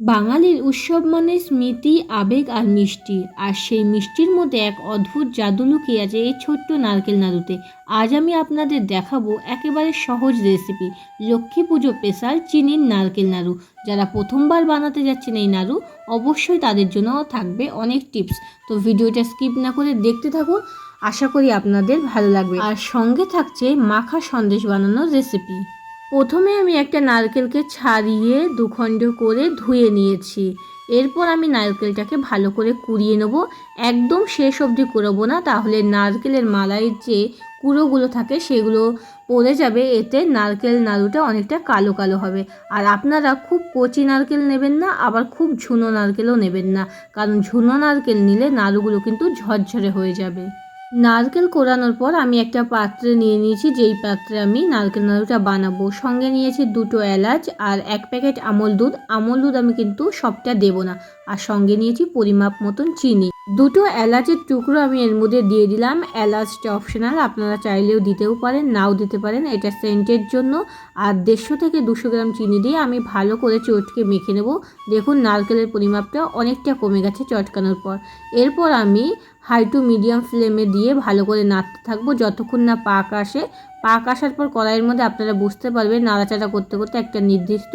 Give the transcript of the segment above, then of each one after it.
বাঙালির উৎসব মানে স্মৃতি, আবেগ আর মিষ্টি। আর সেই মিষ্টির মধ্যে এক অদ্ভুত জাদু লুকিয়ে আছে এই ছোট্ট নারকেল নাড়ুতে। আজ আমি আপনাদের দেখাবো একেবারে সহজ রেসিপি, লক্ষ্মী পুজো স্পেশাল চিনির নারকেল নাড়ু। যারা প্রথমবার বানাতে যাচ্ছেন এই নাড়ু, অবশ্যই তাদের জন্য থাকবে অনেক টিপস। তো ভিডিওটা স্কিপ না করে দেখতে থাকুন, আশা করি আপনাদের ভালো লাগবে। আর সঙ্গে থাকছে মাখা সন্দেশ বানানোর রেসিপি। প্রথমে আমি একটা নারকেলকে ছাড়িয়ে দুখণ্ড করে ধুয়ে নিয়েছি। এরপর আমি নারকেলটাকে ভালো করে কুড়িয়ে নেব। একদম শেষ অবধি কুড়োবো না, তাহলে নারকেলের মালাইয়ের যে কুড়োগুলো থাকে সেগুলো পড়ে যাবে। এতে নারকেল নাড়ুটা অনেকটা কালো কালো হবে। আর আপনারা খুব কচি নারকেল নেবেন না, আবার খুব ঝুনো নারকেলও নেবেন না। কারণ ঝুনো নারকেল নিলে নাড়ুগুলো কিন্তু ঝরঝরে হয়ে যাবে। নারকেল কোরানোর পর আমি একটা পাত্রে নিয়ে নিয়েছি, যেই পাত্রে আমি নারকেল নাড়ুটা বানাবো। সঙ্গে নিয়েছি দুটো এলাচ আর এক প্যাকেট আমল দুধ। আমল দুধ আমি কিন্তু সবটা দেব না। আর সঙ্গে নিয়েছি পরিমাপ মতন চিনি। দুটো এলাচের টুকরো আমি এর মধ্যে দিয়ে দিলাম। এলাচটা অপশনাল আপনারা চাইলেও দিতেও পারেন, নাও দিতে পারেন। এটা সেন্টের জন্য আর দেড়শো থেকে দুশো গ্রাম চিনি দিয়ে আমি ভালো করে চটকে মেখে নেব। দেখুন, নারকেলের পরিমাপটা অনেকটা কমে গেছে চটকানোর পর। এরপর আমি হাই টু মিডিয়াম ফ্লেমে দিয়ে ভালো করে নাড়তে থাকব। যতক্ষণ না পাক আসে পাক আসার পর কড়াইয়ের মধ্যে আপনারা বুঝতে পারবেন, নাড়াচাড়া করতে করতে একটা নির্দিষ্ট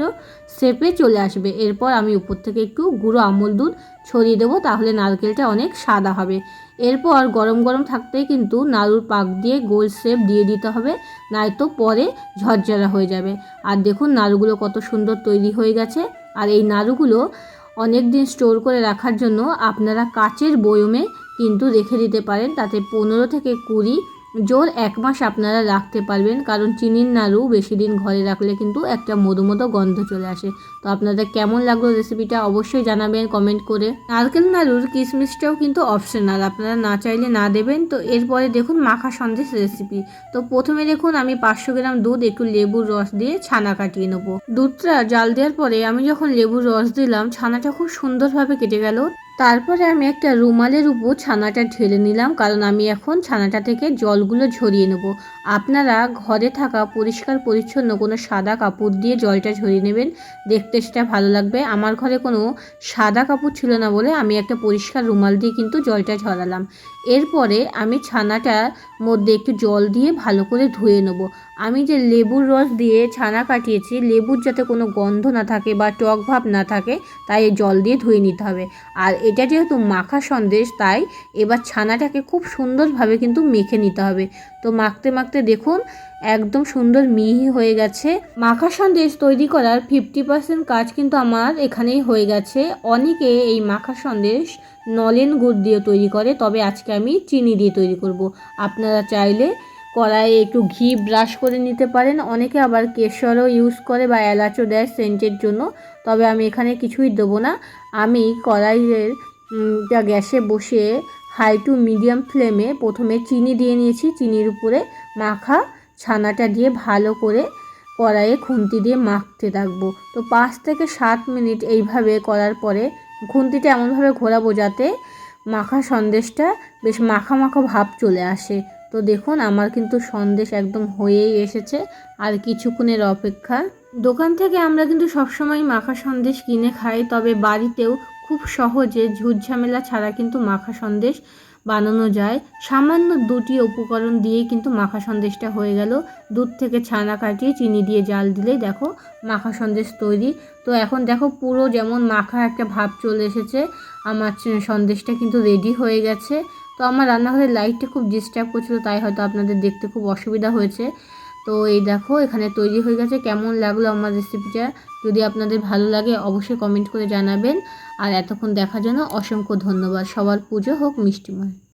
শেপে চলে আসবে। এরপর আমি উপর থেকে একটু গুঁড়ো আমল দুধ ছড়িয়ে দেবো, তাহলে নারকেলটা অনেক সাদা হবে। এরপর গরম গরম থাকতেই কিন্তু নাড়ুর পাক দিয়ে গোল শেপ দিয়ে দিতে হবে নয়তো পরে ঝরঝরা হয়ে যাবে। আর দেখুন নাড়ুগুলো কত সুন্দর তৈরি হয়ে গেছে। আর এই নাড়ুগুলো অনেক দিন স্টোর করে রাখার জন্য আপনারা কাচের বয়মে কিন্তু রেখে দিতে পারেন, তাতে পনেরো থেকে কুড়ি জোর এক মাস আপনারা রাখতে পারবেন, কারণ চিনির নাড়ু বেশি দিন ঘরে রাখলে কিন্তু একটা মধু মতো গন্ধ চলে আসে। তো আপনাদের কেমন লাগল রেসিপিটা অবশ্যই জানাবেন কমেন্ট করে। নারকেল নাড়ুর কিশমিশটাও কিন্তু অপশনাল আপনারা না চাইলে না দেবেন। তো এরপরে দেখুন মাখা সন্দেশ রেসিপি তো প্রথমে দেখুন আমি পাঁচশো গ্রাম দুধ, একটু লেবুর রস দিয়ে ছানা কাটিয়ে নেব। দুধটা জাল দেওয়ার পরে আমি যখন লেবুর রস দিলাম, ছানাটা খুব সুন্দরভাবে কেটে গেল। তারপরে আমি একটা রুমালের উপর ছানাটা ঢেলে নিলাম, কারণ আমি এখন ছানাটা থেকে জলগুলো ঝরিয়ে নেব। আপনারা ঘরে থাকা পরিষ্কার পরিচ্ছন্ন কোনো সাদা কাপড় দিয়ে জলটা ঝরিয়ে নেবেন, দেখতে সেটা ভালো লাগবে। আমার ঘরে কোনো সাদা কাপড় ছিল না বলে আমি একটা পরিষ্কার রুমাল দিয়ে কিন্তু জলটা ঝরালাম। এরপরে আমি ছানাটার মধ্যে একটু জল দিয়ে ভালো করে ধুয়ে নেব। আমি যে লেবুর রস দিয়ে ছানা কাটিয়েছি, লেবুর যাতে কোনো গন্ধ না থাকে বা টক ভাব না থাকে, তাই জল দিয়ে ধুয়ে নিতে হবে। আর এটা যেহেতু মাখা সন্দেশ, তাই এবার ছানাটাকে খুব সুন্দরভাবে কিন্তু মেখে নিতে হবে। তো মাখতে মাখতে দেখুন, একদম সুন্দর মিহি হয়ে গেছে। মাখা সন্দেশ তৈরি করার ফিফটি পার্সেন্ট কাজ কিন্তু আমার এখানেই হয়ে গেছে। অনেকে এই মাখা সন্দেশ নলেন গুড় দিয়ে তৈরি করে, তবে আজকে আমি চিনি দিয়ে তৈরি করব। আপনারা চাইলে কড়াইয়ে একটু ঘি ব্রাশ করে নিতে পারেন। অনেকে আবার কেশরও ইউজ করে বা এলাচও দেয় সেন্টের জন্য। তবে আমি এখানে কিছুই দেবো না। আমি কড়াইয়ের গ্যাসে বসে হাই টু মিডিয়াম ফ্লেমে প্রথমে চিনি দিয়ে নিয়েছি। চিনির উপরে মাখা ছানাটা দিয়ে ভালো করে কড়াইয়ে খুন্তি দিয়ে মাখতে থাকব। তো পাঁচ থেকে সাত মিনিট এইভাবে করার পরে খুন্তিটা এমনভাবে ঘোরাবো যাতে মাখা সন্দেশটা বেশ মাখা মাখা ভাব চলে আসে। তো দেখুন, আমার কিন্তু সন্দেশ একদম হয়েই এসেছে। আর কিছুক্ষণের অপেক্ষা। দোকান থেকে আমরা কিন্তু সবসময় মাখা সন্দেশ কিনে খাই, তবে বাড়িতেও খুব সহজে ঝুটঝামেলা ছাড়া কিন্তু মাখা সন্দেশ বানানো যায়। সামান্য দুটি উপকরণ দিয়েই কিন্তু মাখা সন্দেশটা হয়ে গেল। দুধ থেকে ছানা কাটিয়ে চিনি দিয়ে জাল দিলেই দেখো, মাখা সন্দেশ তৈরি। তো এখন দেখো, পুরো যেমন মাখা একটা ভাব চলে এসেছে, আমার সন্দেশটা কিন্তু রেডি হয়ে গেছে। তো আমার রান্নাঘরের লাইটটা খুব ডিস্টার্ব করছিল, তাই হয়তো আপনাদের দেখতে খুব অসুবিধা হয়েছে। তো এই দেখো, এখানে তৈরি হয়ে গেছে, কেমন লাগল আমার রেসিপিটা যদি আপনাদের ভালো লাগে, অবশ্যই কমেন্ট করে জানাবেন। আর এতক্ষণ দেখার জন্য অসংখ্য ধন্যবাদ। সবার পুজো হোক, মিষ্টিময়।